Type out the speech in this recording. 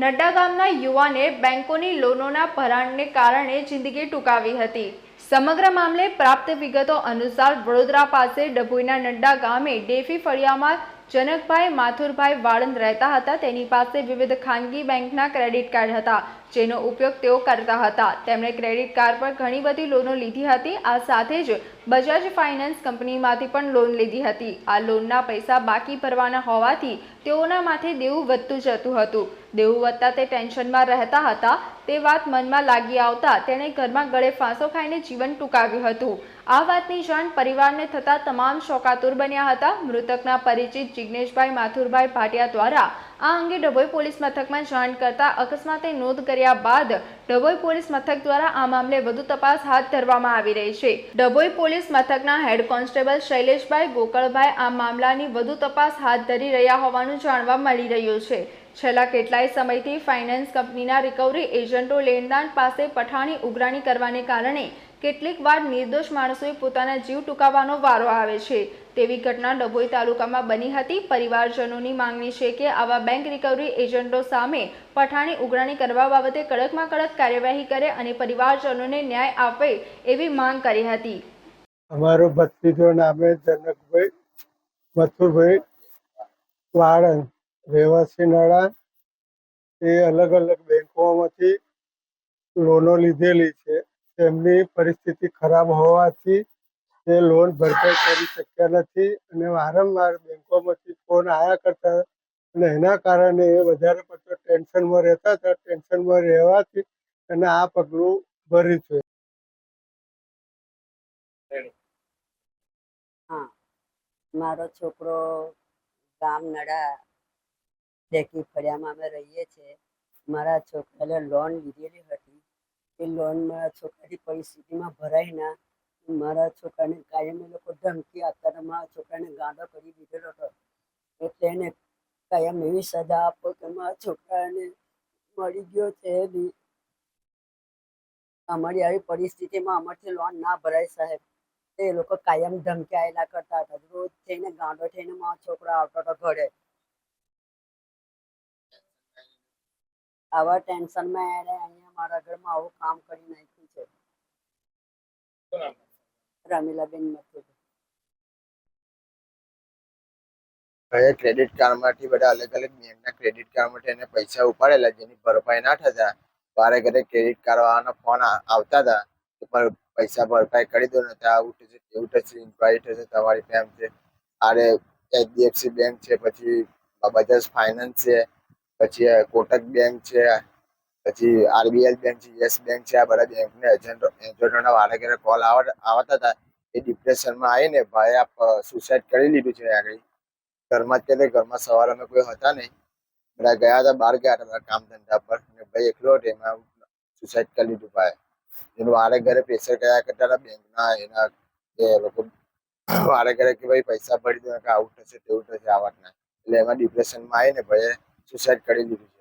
નડ્ડા ગામના યુવાને બેંકોની લોનોના ભરાણને કારણે જિંદગી ટૂંકાવી હતી. સમગ્ર મામલે પ્રાપ્ત વિગતો અનુસાર વડોદરા પાસે ડભોઈના નડ્ડા ગામે ડેફી ફળિયામાં જનકભાઈ, માથુરભાઈ વાળંદ રહેતા હતા. તેની પાસે વિવિધ ખાનગી બેંકના ક્રેડિટ કાર્ડ હતા, જેનો ઉપયોગ તેઓ કરતા હતા. તેમણે ક્રેડિટ કાર્ડ પર ઘણી બધી લોનો લીધી હતી. આ સાથે જ બજાજ ફાઇનાન્સ કંપનીમાંથી પણ લોન લીધી હતી. આ લોનના પૈસા બાકી ભરવાના હોવાથી તેઓના માથે દેવું વધતું જતું હતું. દેવું વધતા તે ટેન્શનમાં રહેતા હતા. તે વાત મનમાં લાગી આવતા તેણે ઘરમાં ગળે ફાંસો ખાઈને જીવન ટૂંકાવ્યું હતું. આ વાતની જાણ પરિવારને થતાં તમામ શોકાતુર બન્યા હતા. મૃતકના પરિચિત જિગ્નેશભાઈ માથુરભાઈ ભાટિયા દ્વારા આ અંગે ડભોઈ પોલીસ મથકમાં જાણ કરતા અકસ્માતે નોંધ કર્યા બાદ ડભોઈ પોલીસ મથક દ્વારા આ મામલે વધુ તપાસ હાથ ધરવામાં આવી રહી છે. ડભોઈ પોલીસ મથકના હેડ કોન્સ્ટેબલ શૈલેષભાઈ ગોકળભાઈ આ મામલાની વધુ તપાસ હાથ ધરી રહ્યા હોવાનું જાણવા મળી રહ્યું છે. છેલ્લા કેટલાય સમયથી ફાઇનાન્સ કંપનીના રિકવરી એજન્ટો લેણદાન પાસે પઠાણી ઉઘરાણી કરવાને કારણે કેટલીક વાર નિર્દોષ માણસોએ પોતાના જીવ ટૂંકાવવાનો વારો આવે છે. તેવી ઘટના ડભોઈ તાલુકામાં બની હતી. પરિવારજનોની માંગણી છે કે આવા બેંક રિકવરી એજન્ટો સામે પઠાણી ઉઘરાણી કરવા બાબતે કડકમાં કડક કાર્યવાહી કરે અને પરિવારજનોને ન્યાય આપે એવી માંગ કરી હતી. અમારો ભત્રીજો નામે જનકભાઈ, મથુરભાઈ વાળંદ, રહેવાસી નાળા એ અલગ અલગ બેંકોમાંથી લોનો લીધેલી છે. તેમની પરિસ્થિતિ ખરાબ હોવાથી તે લોન ભરપાઈ કરી શક્યા નથી અને વારંવાર બેંકોમાંથી ફોન આવ્યા કરતા અને એના કારણે એ વધારે પડતો ટેન્શનમાં રહેતા હતા, ટેન્શનમાં રહેવાથી અને આ પગલું ભર્યું છે. હા, મારો છોકરો ગામ નડા ડેકી ફળિયામાં અમે રહીએ છીએ. મારા છોકરાને લોન લીધેલી હતી. એ લોન મારા છોકરાની પરિસ્થિતિમાં ભરાઈ ના. મારા છોકરાને કાયમ એ લોકો ધમકી આપતા મારા છોકરાને ગાંડો કરી દીધેલો હતો. એટલે એને કાયમ એવી સજા આપો કે મારા છોકરાને મળી ગયો છે બી. અમારી આવી પરિસ્થિતિમાં અમારથી લોન ના ભરાય સાહેબ. એ લોકો કાયમ ધમકાયેલા કરતા હતા. રોજ થઈને ગાંડો થઈને મારો છોકરો આવતો હતો ઘરે. આવા ટેન્શનમાં એને અહીંયા મારા ઘરમાં આવું કામ કરી નાખ્યું છે. રમીલાબેન મથુર હવે ક્રેડિટ કાર્ડમાંથી બધા અલગ અલગ બેંકના ક્રેડિટ કાર્ડમાંથી એને પૈસા ઉપાડેલા, જેની ભરપાઈ ના થતા વારે ઘરે ક્રેડિટ કાર્ડ વાળાના ફોન આવતા હતા કે પણ પૈસા ભરપાઈ કરી દો ને આવું થશે, તેવું થશે ઇન્ક્વાયરી થશે, તમારી ફેમ છે. આરે એચડીએફસી બેંક છે, પછી બજાજ ફાઇનાન્સ છે, પછી કોટક બેંક છે પછી આરબીએલ બેંક છે, યસ બેંક છે, આ બધા બેંકને એજન્ટ એજન્ટોના વારે ઘરે કોલ આવતા હતા. એ ડિપ્રેશનમાં આવીને ભાઈ આપ સુસાઇડ કરી લીધું છે આગળ. ઘરમાં જ ઘરમાં સવારે અમે કોઈ હતા નહીં. બધા ગયા હતા બહાર, ગયા હતા કામ ધંધા પર. અને ભાઈ એકલો હતો, એમાં સુસાઇડ કરી લીધું ભાઈ એનું વારે ઘરે પ્રેશર કર્યા કરતા હતા બેંકના એના એ લોકો વારે ઘરે કે ભાઈ પૈસા ભરી દો, કે આવું થશે, તેવું થશે આવા વાતના. એટલે એમાં ડિપ્રેશનમાં આવીને ભાઈએ સુસાઇડ કરી લીધું છે.